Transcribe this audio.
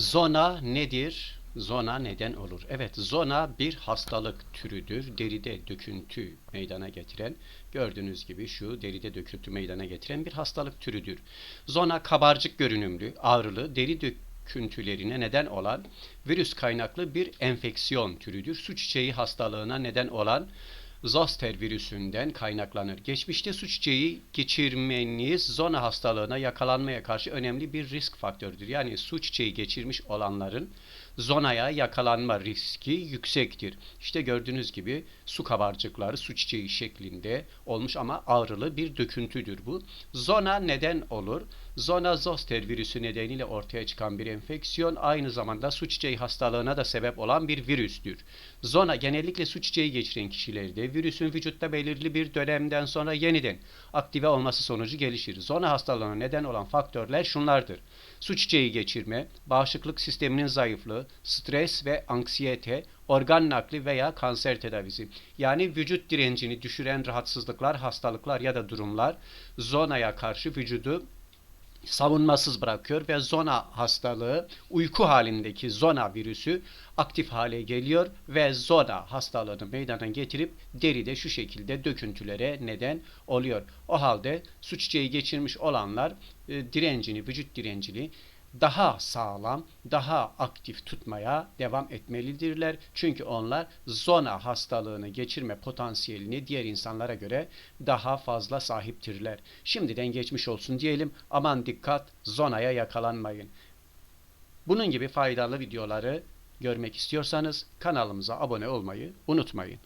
Zona nedir? Zona neden olur? Evet, zona bir hastalık türüdür. Deride döküntü meydana getiren, gördüğünüz gibi şu deride döküntü meydana getiren bir hastalık türüdür. Zona kabarcık görünümlü, ağrılı, deri döküntülerine neden olan virüs kaynaklı bir enfeksiyon türüdür. Su çiçeği hastalığına neden olan zoster virüsünden kaynaklanır. Geçmişte su çiçeği geçirmeniz zona hastalığına yakalanmaya karşı önemli bir risk faktörüdür. Yani su çiçeği geçirmiş olanların zonaya yakalanma riski yüksektir. İşte gördüğünüz gibi su kabarcıkları su çiçeği şeklinde olmuş ama ağrılı bir döküntüdür bu. Zona neden olur? Zona zoster virüsü nedeniyle ortaya çıkan bir enfeksiyon aynı zamanda su çiçeği hastalığına da sebep olan bir virüstür. Zona genellikle su çiçeği geçiren kişilerde virüsün vücutta belirli bir dönemden sonra yeniden aktive olması sonucu gelişir. Zona hastalığına neden olan faktörler şunlardır. Su çiçeği geçirme, bağışıklık sisteminin zayıflığı, stres ve anksiyete, organ nakli veya kanser tedavisi. Yani vücut direncini düşüren rahatsızlıklar, hastalıklar ya da durumlar zonaya karşı vücudu savunmasız bırakıyor ve zona hastalığı uyku halindeki zona virüsü aktif hale geliyor ve zona hastalığını meydana getirip deride şu şekilde döküntülere neden oluyor. O halde su geçirmiş olanlar e, direncini, vücut direncini daha sağlam, daha aktif tutmaya devam etmelidirler. Çünkü onlar zona hastalığını geçirme potansiyelini diğer insanlara göre daha fazla sahiptirler. Şimdiden geçmiş olsun diyelim. Aman dikkat zonaya yakalanmayın. Bunun gibi faydalı videoları görmek istiyorsanız kanalımıza abone olmayı unutmayın.